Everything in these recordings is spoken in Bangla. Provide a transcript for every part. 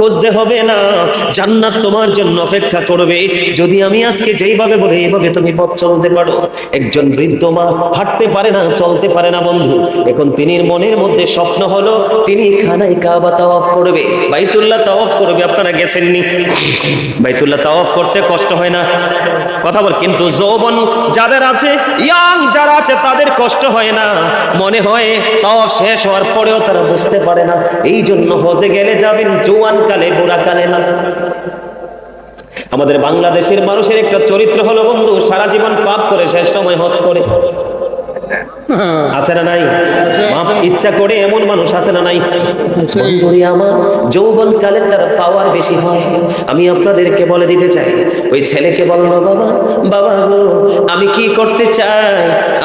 খুঁজতে হবে না। জান্নাত তোমার জন্য অপেক্ষা করবে। যদি আমি আজকে যেইভাবে বলে এইভাবে তুমি পথ চলতে পারো। একজন বৃদ্ধ মা হাঁটতে পারে না, চলতে পারে না বন্ধু। এখন তিনি মনের মধ্যে স্বপ্ন হলো, তিনি খানায় কাবা তাওয়াফ করবে। বাইতুল্লাহ তাওয়াফ করবে, আপনারা গেছেননি? বাইতুল্লাহ তাওয়াফ করতে কষ্ট হয় না? কথা বল, কিন্তু যৌবন যাদের আছে ইয়াং যারা আছে, তাদের কষ্ট হয় না। মনে হয় তাওয়াফ শেষ হওয়ার পরেও তারা বুঝতে পারে না। এই জন্য হজে গেলে যাবেন, জোয়ান কালে, বুড়া কালে না। আমাদের বাংলাদেশের মানুষের একটা চরিত্র হলো, বন্ধু, সারা জীবন পাপ করে, শেষ সময় হজ করে। আছে না নাই? ইচ্ছা করে এমন মানুষ আছে না নাই? বন্ধুরে আমার, যৌবন কালের তার পাওয়ার বেশি হয়। আমি আপনাদেরকে বলে দিতে চাই, ওই ছেলেকে বলল, বাবা বাবা গো, আমি কি করতে চাই?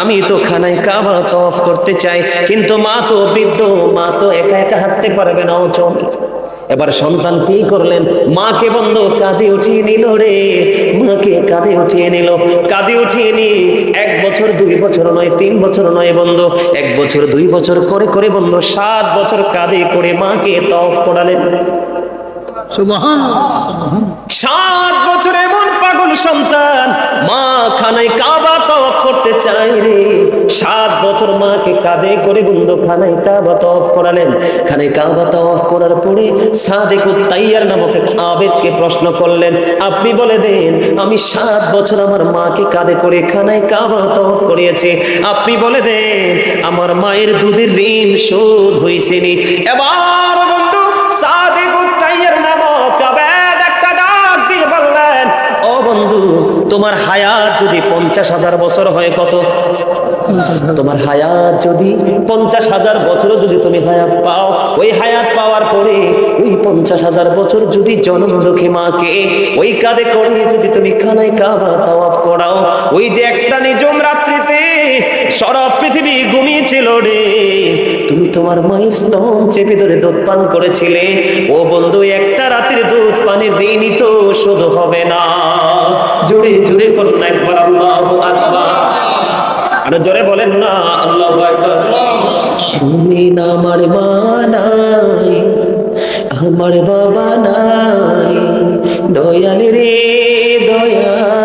আমি তো খানায় কাবা তফ করতে চাই, কিন্তু মা তো বৃদ্ধ, মা তো একা একা হাঁটতে পারবে না অচল এবার সন্তান কি করলেন? মাকে বন্ধ কাঁদে উঠিয়ে নিল রে। মাকে কাঁধে উঠিয়ে নিল। কাঁদে উঠিয়ে নি এক বছর, দুই বছর নয়, তিন বছর নয় বন্ধ। এক বছর, দুই বছর করে করে বন্ধ। সাত বছর কাঁধে করে মাকে তফ করালেন। সাত বছর এমন পাগল সন্তান, মা খানায় কাবা তফ করতে রে সাত বছর মাকে কাঁধে করে বন্ধু খানায় কাবা তফ করালেন। খানায় কাবা তফ করার পরে সাদেক তাইয়ার নামক এক আবেদকে প্রশ্ন করলেন, আপনি বলে দেন, আমি সাত বছর আমার মাকে কাঁধে করে খানায় কাবা তফ করিয়েছি। আপনি বলে দেন, আমার মায়ের দুধের ঋণ শোধ হয়েছেনি এবার বন্ধু, তোমার হায়াত যদি পঞ্চাশ হাজার বছর হয় কত? তোমার হায়াত যদি পঞ্চাশ হাজার বছর যদি তুমি হায়াত পাও, ওই হায়াত পাওয়ার পরে ওই পঞ্চাশ হাজার বছর যদি জনম দুঃখী মাকে, ওই কাঁধে করে যদি তুমি খানায় কাবা তাওয়াফ করাও, ওই যে একটা নিজম রাত্রিতে সারা পৃথিবী ঘুমিয়েছিল রে। তুমি তোমার মায়ের স্তন চেপে ধরে দুধ পান করেছিলে। ও বন্ধু, একটা রাতের দুধ পানির ঋণই তো শুধু হবে না। জুড়ে জুড়ে করুন একবার, আল্লাহ আরও জোরে বলেন না, আল্লাহ তুমি না আমার মা নাই, আমার বাবা নাই। দয়াল রে, দয়াল।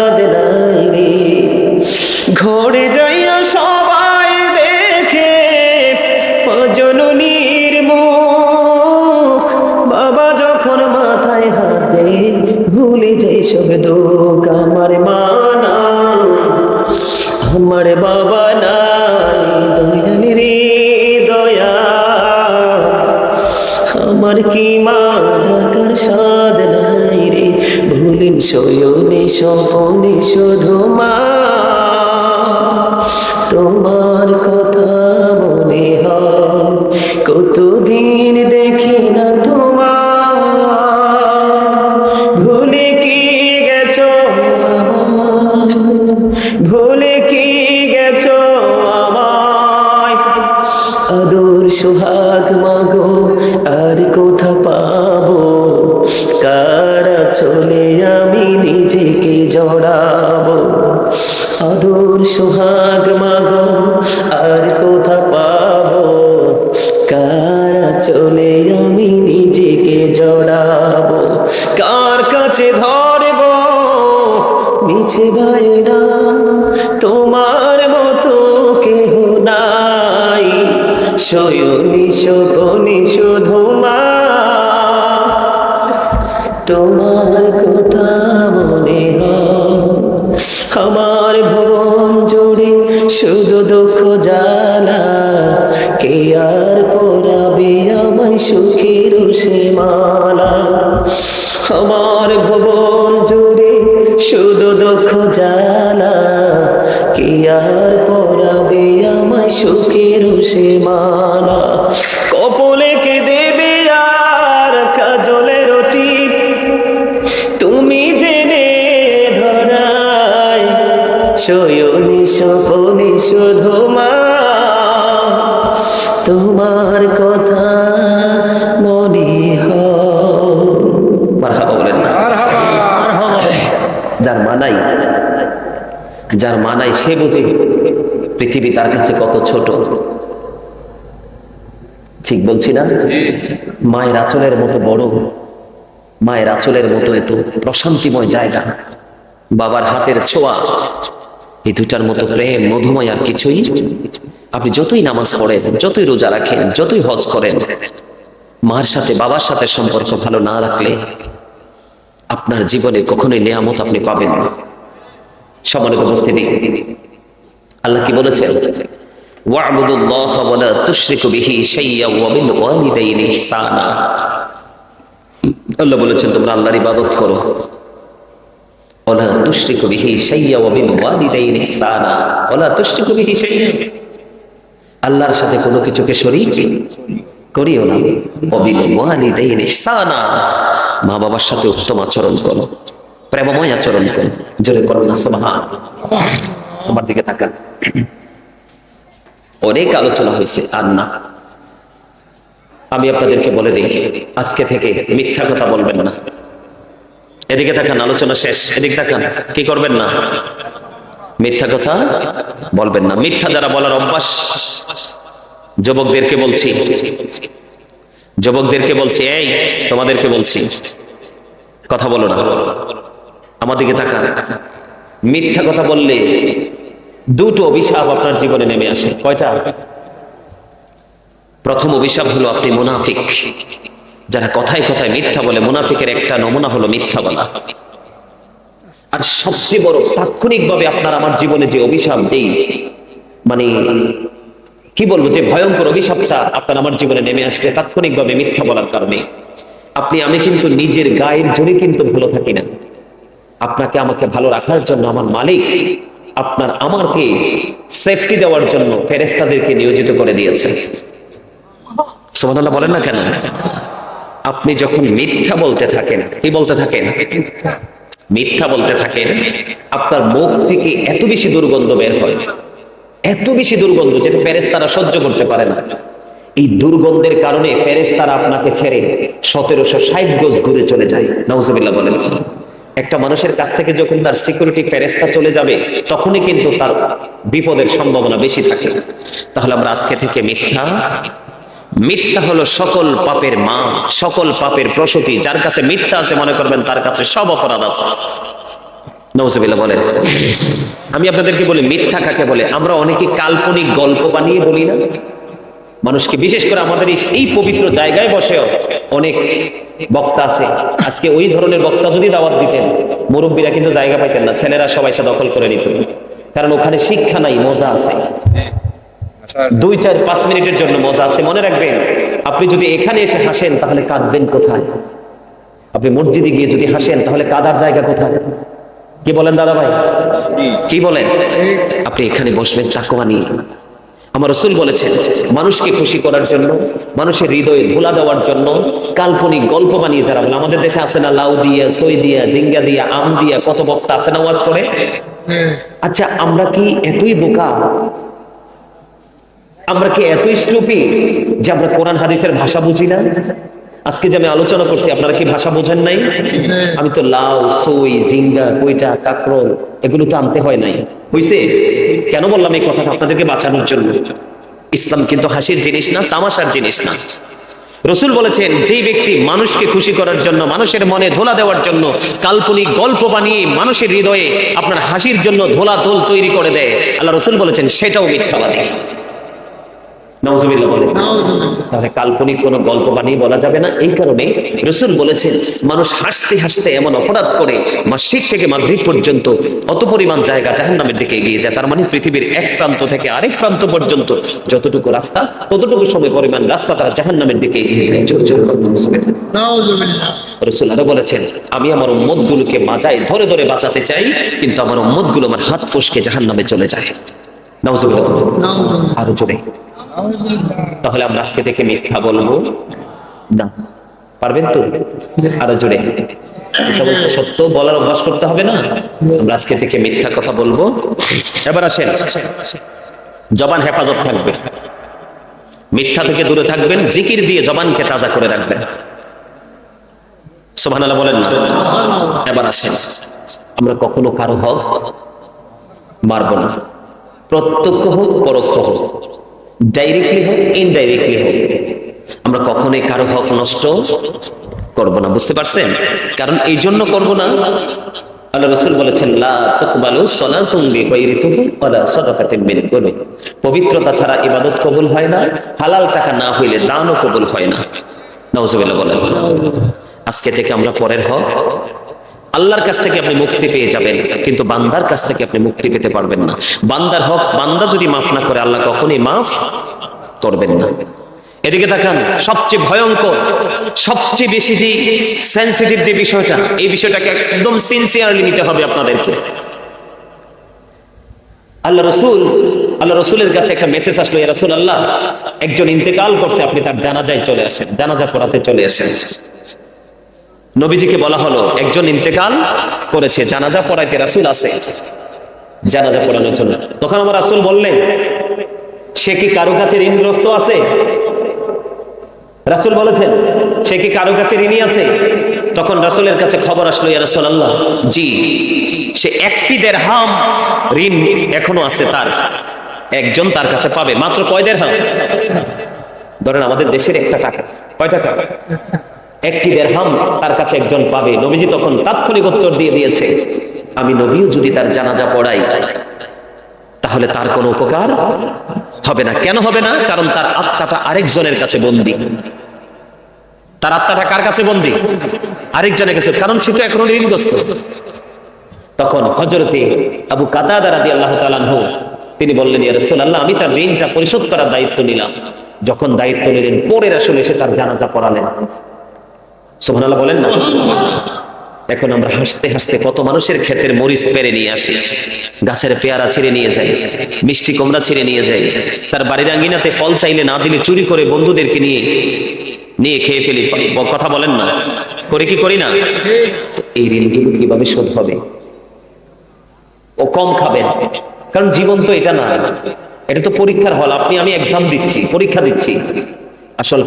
দুঃখ আমার মা নাই আমার বাবা নাই দয়াল রে দয়া। আমার কি মা ডাকার সাদ নাই রে? ভুলেন শয়নে স্বপনে শুধু মা। তোমার কথা মনে হয়, কতদিন নিজেকে জড়াবো। আদর, সোহাগ, মাগো, আর কোথা পাবো? কারা চলে আমি নিজেকে জড়াবো? কার কাছে ধরবো? মিছে ভাইরা তোমার মতো কেহ নাই। শয়নি শোভনি শুধু মা তোমার কথা মনে আমার ভবন জুড়ে শুধু দুঃখ জানা। কে আর পরাবে আমায় সুখের সে মালা আমার ভবন জুড়ে শুধু দুঃখ জানা। কে আর পরাবে আমায় সুখের সে মালা শয়নি সপনি শুধু মা, তোমার কথা মনে বলেন যার মানাই যার মানাই সে বুঝে পৃথিবী তার কাছে কত ছোট। ঠিক বলছি না? মায়ের আচলের মতো বড়, মায়ের আচলের মতো এত প্রশান্তিময় জায়গা, বাবার হাতের ছোঁয়া এই দুটার মতো প্রেম, মধুময় আর কিছুই। আপনি যতই নামাজ পড়েন, যতই রোজা রাখেন, যতই হজ করেন, মার সাথে, বাবার সাথে সম্পর্ক ভালো না রাখলে আপনার জীবনে কখনোই নেয়ামত আপনি পাবেন না। সমানের উপস্থিতি, আল্লাহ কি বলেছেন? আল্লাহ বলেছেন, তোমরা আল্লাহর ইবাদত করো। তুশরিকু বিহি ওয়া ইহসানা বিহি আল্লাহর সাথে কোনো কিছুকে শরীক করিও না। ইহসানা। মা বাবার সাথে উত্তম আচরণ করো, প্রেমময় আচরণ করো। জোরে করো না, সুবহান। তোমার দিকে তাকান। অনেক আলোচনা হয়েছে, আর না। আমি আপনাদেরকে বলে দিই, আজকে থেকে মিথ্যা কথা বলবেন না। এদিকে তাকান আলোচনা শেষ। এদিকে তাকান কি করবেন না? মিথ্যা কথা বলবেন না। মিথ্যা যারা বলার অভ্যাস, যুবকদেরকে বলছি। যুবকদেরকে বলছি, এই, তোমাদেরকে বলছি, কথা বলো না। আমাদেরকে তাকান। মিথ্যা কথা বললে দুটো অভিশাপ আপনার জীবনে নেমে আসে। কয়টা? প্রথম অভিশাপ হলো আপনি মুনাফিক। যারা কথায় কথায় মিথ্যা বলে, মুনাফিকের একটা নমুনা হলো মিথ্যা বলা। আর সবচেয়ে বড় তাৎক্ষণিকভাবে আপনার আমার জীবনে যে অভিশাপ, যেই মানে কি বলব, যে ভয়ঙ্কর অভিশাপটা আপনার আমার জীবনে নেমে আসবে তাৎক্ষণিকভাবে মিথ্যা বলার কারণে। আপনি, আমি কিন্তু নিজের গায়ের জোরে কিন্তু ভালো থাকি না। আপনাকে আমাকে ভালো রাখার জন্য আমার মালিক আপনার আমাকে সেফটি দেওয়ার জন্য ফেরেস্তাদেরকে নিয়োজিত করে দিয়েছে সুবহানাল্লাহ বলেন না কেন? আপনি যখন মিথ্যা বলতে থাকেন, কি বলতে থাকেন? মিথ্যা বলতে থাকেন, আপনার মুখ থেকে এত বেশি দুর্গন্ধ বের হয়। এত বেশি দুর্গন্ধ যেটা ফেরেস্তারা সহ্য করতে পারে না। এই দুর্গন্ধের কারণে ফেরেস্তারা আপনাকে ছেড়ে সতেরোশো ষাট গজ দূরে চলে যায়। নওজবিল্লাহ বলেন। একটা মানুষের কাছ থেকে যখন তার সিকিউরিটি ফেরেস্তা চলে যাবে, তখনই কিন্তু তার বিপদের সম্ভাবনা বেশি থাকে। তাহলে আমরা আজকে থেকে মিথ্যা মিথ্যা হলো সকল পাপের মা, সকল পাপের প্রসূতি। যার কাছে মিথ্যা আছে, মনে করবেন তার কাছে সব অপরাধ আছে। নওজবিল্লাহ বলেন। আমি আপনাদেরকে বলি, মিথ্যা কাকে বলে? আমরা অনেকে কাল্পনিক গল্প বানিয়ে বলি না। মানুষকে বিশেষ করে আমাদের এই পবিত্র জায়গায় বসেও অনেক বক্তা আছে। আজকে ওই ধরনের বক্তা যদি দাওয়াত দিতেন, মুরব্বীরা কিন্তু জায়গা পাইতেন না। ছেলেরা সবাই সে দখল করে নিত। কারণ ওখানে শিক্ষা নাই, মজা আছে। দুই চার পাঁচ মিনিটের জন্য মজা আছে মনে রাখবেন। আপনি যদি এখানে এসে হাসেন তাহলে কাঁদবেন কোথায়? আপনি মসজিদে গিয়ে যদি হাসেন তাহলে কাদার জায়গা কোথায়? কি বলেন দাদা ভাই কি বলেন? আপনি এখানে বসবেন তাকওয়া নিয়ে। আমার রসুল বলেছেন মানুষকে খুশি করার জন্য মানুষের হৃদয়ে ধুলা দেওয়ার জন্য কাল্পনিক গল্প বানিয়ে যারা বলে আমাদের দেশে আছে না লাউ দিয়া সই দিয়া জিঙ্গা দিয়া আম দিয়া কত বক্তা আছে না ওয়াজ করে? আচ্ছা আমরা কি এতই বোকা? আমরা কি এতই স্টুপি যে আমরা কোরআন হাদিসের ভাষা বুঝি না? আজকে যে আমি আলোচনা করছি, আপনারা কি ভাষা বোঝেন নাই? আমি তো লাউ, সই জিঙ্গা কইটা, কাকরল, এগুলো তো আনতে হয় নাই। হইছে? কেন বললাম এই কথাটা আপনাদেরকে বাঁচানোর জন্য? ইসলাম কিন্তু হাসির জিনিস না, তামাশার জিনিস না। রসুল বলেছেন, যেই ব্যক্তি মানুষকে খুশি করার জন্য, মানুষের মনে ধোলা দেওয়ার জন্য কাল্পনিক গল্প বানিয়ে মানুষের হৃদয়ে আপনার হাসির জন্য ধোলা তোল তৈরি করে দেয়, আল্লাহ রসুল বলেছেন, সেটাও মিথ্যাবাদী। তাহলে কাল্পনিক কোনো গল্প বানিয়ে বলা যাবে না। এই কারণে রসুল বলেছেন মানুষ হাসতে হাসতে এমন অপরাধ করে মাসিক থেকে মাগরিব পর্যন্ত অত পরিমাণ জায়গা জাহান্নামের দিকে এগিয়ে যায়। তার মানে পৃথিবীর এক প্রান্ত থেকে আরেক প্রান্ত পর্যন্ত যতটুকু রাস্তা ততটুকু সময় পরিমাণ রাস্তা তারা জাহান্নামের দিকে এগিয়ে যায়। জোর জোর রসুল আরও বলেছেন আমি আমার উম্মত গুলোকে বাঁচাই ধরে ধরে বাঁচাতে চাই কিন্তু আমার উম্মতগুলো আমার হাত ফসকে জাহান নামে চলে যায়। নাউজুবিল্লাহ আরও জোরে। তাহলে আমরা আজকে থেকে মিথ্যা বলব। না, পারবেন তো? আরও জোরে। সত্য বলার অভ্যাস করতে হবে না? আমরা আজকে থেকে মিথ্যা কথা বলব। এবার আসেন। জবান হেফাজত থাকবে। মিথ্যা থেকে দূরে থাকবেন, জিকির দিয়ে জবানকে তাজা করে রাখবেন। সোভানাল্লাহ বলেন না? এবার আসেন। আমরা কখনো কারও হক মারব না। প্রত্যক্ষ হোক, পরোক্ষ হোক। ডাইরেক্টলি হোক ইনডাইরেক্টলি হোক। আমরা কখনোই কারও হক নষ্ট করব না, বুঝতে পারছেন? কারণ এই জন্য করব না। আল্লাহ রসুল বলেছেন পবিত্রতা ছাড়া ইবাদত কবুল হয় না, হালাল টাকা না হইলে দানও কবুল হয় না। বলেন। আজকে থেকে আমরা পরের হক আল্লাহর কাছ থেকে আপনি মুক্তি পেয়ে যাবেন, কিন্তু বান্দার কাছ থেকে আপনি মুক্তি পেতে পারবেন না। বান্দার হক, বান্দা যদি মাফ না করে, আল্লাহ কখনই মাফ করবেন না। এদিকে তাকান সবচেয়ে ভয়ঙ্কর, সবচেয়ে বেশি যে সেন্সিটিভ যে বিষয়টা, এই বিষয়টাকে একদম সিনসিয়ারলি নিতে হবে আপনাদেরকে। আল্লাহ রসুল, আল্লাহ রসুলের কাছে একটা মেসেজ আসলো, ইয়া রসুল আল্লাহ একজন ইন্তেকাল করছে, আপনি তার জানাজায় চলে আসেন, জানাজা পড়াতে চলে আসেন। নবীজিকে বলা হলো, একজন ইন্তেকাল করেছে, জানাজা পড়াইতে রাসুল আছে। জানাজা পড়ানোর জন্য তখন আমার রাসুল বললেন, সে কি কারও কাছে ঋণগ্রস্ত আছে? রাসুল বলেছেন, সে কি কারও কাছে ঋণী আছে? তখন রাসুলের কাছে খবর আসলো, ইয়া রাসূল আল্লাহ জি, সে একটি দেড়হাম ঋণ এখনও আছে তার। একজন তার কাছে পাবে, মাত্র কয় দেড়হাম? ধরেন আমাদের দেশের একটা টাকা, কয় টাকা? একটি দেড়হাম তার কাছে একজন পাবে। নবীজি তখন তাৎক্ষণিক উত্তর দিয়ে দিয়েছে, আমি নবীও যদি তার জানাজা পড়াই, তাহলে তার কোনো উপকার হবে না। কেন হবে না? কারণ তার আত্মাটা আরেকজনের কাছে বন্দী। তার আত্মাটা কার কাছে বন্দী? আরেকজনের কাছে। কারণ সে তো এখনও ঋণগ্রস্ত। তখন হজরতে আবু কাতাদা রাদি আল্লাহ তালানহু তিনি বললেন রাসূলুল্লাহ, আমি তার ঋণটা পরিশোধ করার দায়িত্ব নিলাম। যখন দায়িত্ব নিলেন পরে আসলে এসে তার জানাজা পড়ালেন। সুবহানাল্লাহ বলেন না? এখন আমরা হাসতে হাসতে কত মানুষের ক্ষেতের মরিচ পেরে নিয়ে আসি। গাছের পেয়ারা ছিঁড়ে নিয়ে যাই, মিষ্টি ছিঁড়ে নিয়ে যাই। তার বাড়ির আঙ্গিনাতে ফল চাইলে না দিলে চুরি করে বন্ধুদেরকে নিয়ে নিয়ে খেয়ে ফেলি। কথা বলেন না? করে কি করি না? এই ঋণগুলো কীভাবে শোধ হবে? ও কম খাবেন কারণ জীবন তো এটা না। এটা তো পরীক্ষার হল। আপনি, আমি এক্সাম দিচ্ছি, পরীক্ষা দিচ্ছি। আসল